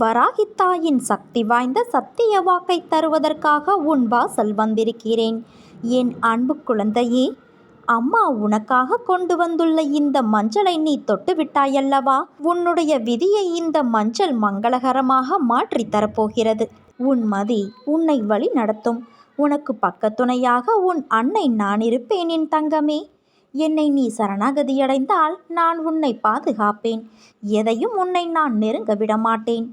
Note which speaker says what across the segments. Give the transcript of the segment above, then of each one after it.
Speaker 1: வராகித்தாயின் சக்தி வாய்ந்த சத்திய வாக்கை தருவதற்காக உன் வாசல் வந்திருக்கிறேன். என் அன்பு குழந்தையே அம்மா உனக்காக கொண்டு வந்துள்ள இந்த மஞ்சளை நீ தொட்டு விட்டாயல்லவா? உன்னுடைய விதியை இந்த மஞ்சள் மங்களகரமாக மாற்றி தரப்போகிறது. உன் மதி உன்னை வழி நடத்தும். உனக்கு பக்கத்துணையாக உன் அன்னை நான் இருப்பேன் என் தங்கமே. என்னை நீ சரணாகதியடைந்தால் நான் உன்னை பாதுகாப்பேன். எதையும் உன்னை நான் நெருங்க விடமாட்டேன்.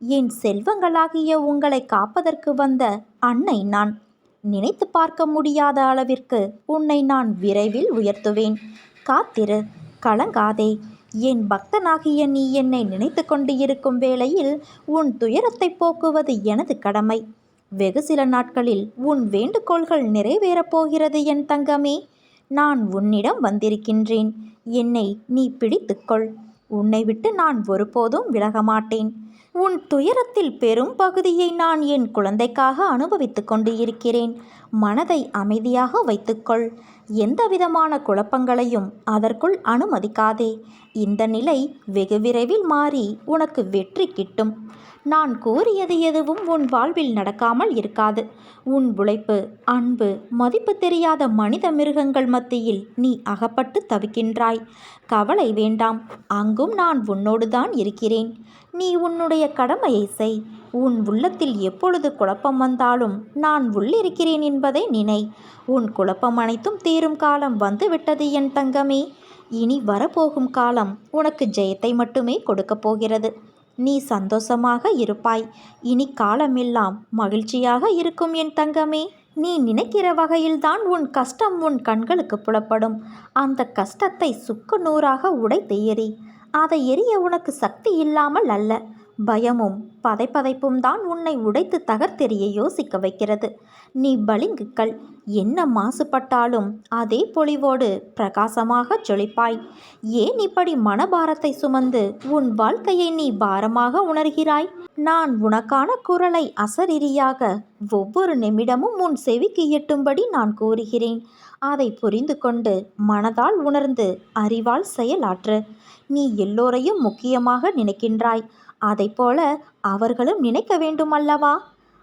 Speaker 1: என் செல்வங்களாகிய உங்களை காப்பதற்கு வந்த அன்னை நான். நினைத்து பார்க்க முடியாத அளவிற்கு உன்னை நான் விரைவில் உயர்த்துவேன். காத்திரு கலங்காதே. என் பக்தனாகிய நீ என்னை நினைத்து கொண்டு இருக்கும் வேளையில் உன் துயரத்தை போக்குவது எனது கடமை. வெகு சில நாட்களில் உன் வேண்டுகோள்கள் நிறைவேறப் போகிறது என் தங்கமே. நான் உன்னிடம் வந்திருக்கின்றேன். என்னை நீ பிடித்துக்கொள் உன்னை விட்டு நான் ஒருபோதும் விலக மாட்டேன் உன் துயரத்தில் பெரும் பகுதியை நான் என் குழந்தைக்காக அனுபவித்துக் கொண்டு இருக்கிறேன். மனதை அமைதியாக வைத்துக்கொள். எந்த விதமான குழப்பங்களையும் அதற்குள் அனுமதிக்காதே. இந்த நிலை வெகு விரைவில் மாறி உனக்கு வெற்றி கிட்டும். நான் கூறியது எதுவும் உன் வாழ்வில் நடக்காமல் இருக்காது. உன் உழைப்பு அன்பு மதிப்பு தெரியாத மனித மிருகங்கள் மத்தியில் நீ அகப்பட்டு தவிக்கின்றாய். கவலை வேண்டாம். அங்கும் நான் உன்னோடுதான் இருக்கிறேன். நீ உன்னுடைய கடமையை செய். உன் உள்ளத்தில் எப்பொழுது குழப்பம் வந்தாலும் நான் உள்ளிருக்கிறேன் என்பதை நினை. உன் குழப்பம் அனைத்தும் தீரும் காலம் வந்துவிட்டது என் தங்கமே. இனி வரப்போகும் காலம் உனக்கு ஜெயத்தை மட்டுமே கொடுக்கப் போகிறது. நீ சந்தோஷமாக இருப்பாய். இனி காலமெல்லாம் மகிழ்ச்சியாக இருக்கும் என் தங்கமே. நீ நினைக்கிற வகையில்தான் உன் கஷ்டம் உன் கண்களுக்கு புலப்படும். அந்த கஷ்டத்தை சுக்கு நூறாக உடைத்து எறி. அதை எரிய உனக்கு சக்தி இல்லாமல் அல்ல. பயமும் பதைப்பதைப்பும் தான் உன்னை உடைத்து தகர்த்தெறிய யோசிக்க வைக்கிறது. நீ பளிங்குக்கள் என்ன மாசுபட்டாலும் அதே பொலிவோடு பிரகாசமாக ஜொலிப்பாய் ஏன் இப்படி மனபாரத்தை சுமந்து உன் வாழ்க்கையை நீ பாரமாக உணர்கிறாய்? நான் உனக்கான குரலை அசரிரியாக ஒவ்வொரு நிமிடமும் உன் செவிக்கு எட்டும்படி நான் கூறுகிறேன். அதை புரிந்து கொண்டு மனதால் உணர்ந்து அறிவால் செயலாற்று. நீ எல்லோரையும் முக்கியமாக நினைக்கின்றாய். அதைப்போல அவர்களும் நினைக்க வேண்டுமல்லவா?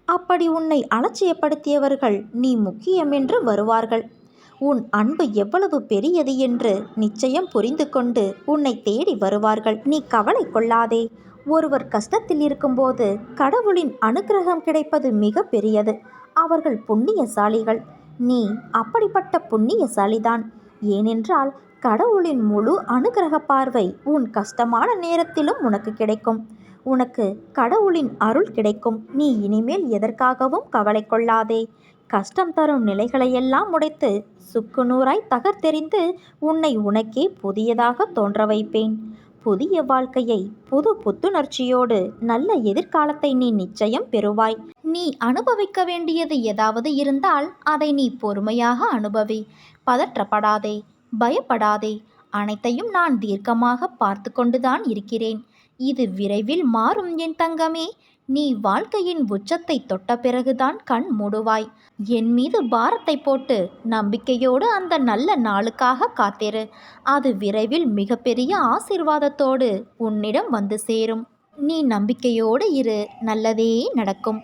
Speaker 1: அப்படி உன்னை அலட்சியப்படுத்தியவர்கள் நீ முக்கியம் என்று வருவார்கள். உன் அன்பு எவ்வளவு பெரியது என்று நிச்சயம் புரிந்து கொண்டு உன்னை தேடி வருவார்கள். நீ கவலை கொள்ளாதே. ஒருவர் கஷ்டத்தில் இருக்கும்போது கடவுளின் அனுக்கிரகம் கிடைப்பது மிக பெரியது. அவர்கள் புண்ணியசாலிகள். நீ அப்படிப்பட்ட புண்ணியசாலிதான். ஏனென்றால் கடவுளின் முழு அனுக்கிரக பார்வை உன் கஷ்டமான நேரத்திலும் உனக்கு கிடைக்கும். உனக்கு கடவுளின் அருள் கிடைக்கும். நீ இனிமேல் எதற்காகவும் கவலை கொள்ளாதே கஷ்டம் தரும் நிலைகளையெல்லாம் உடைத்து சுக்குநூறாய் தகர்த்தெறிந்து உன்னை உனக்கே புதியதாக தோன்ற வைப்பேன் புதிய வாழ்க்கையை புது புத்துணர்ச்சியோடு நல்ல எதிர்காலத்தை நீ நிச்சயம் பெறுவாய். நீ அனுபவிக்க வேண்டியது ஏதாவது இருந்தால் அதை நீ பொறுமையாக அனுபவி. பதற்றப்படாதே பயப்படாதே. அனைத்தையும் நான் தீர்க்கமாக பார்த்து கொண்டுதான் இருக்கிறேன். இது விரைவில் மாறும் என் தங்கமே. நீ வாழ்க்கையின் உச்சத்தை தொட்ட பிறகுதான் கண் மூடுவாய். என் மீது பாரத்தை போட்டு நம்பிக்கையோடு அந்த நல்ல நாளுக்காக காத்திரு. அது விரைவில் மிகப்பெரிய ஆசிர்வாதத்தோடு உன்னிடம் வந்து சேரும். நீ நம்பிக்கையோடு இரு. நல்லதே நடக்கும்.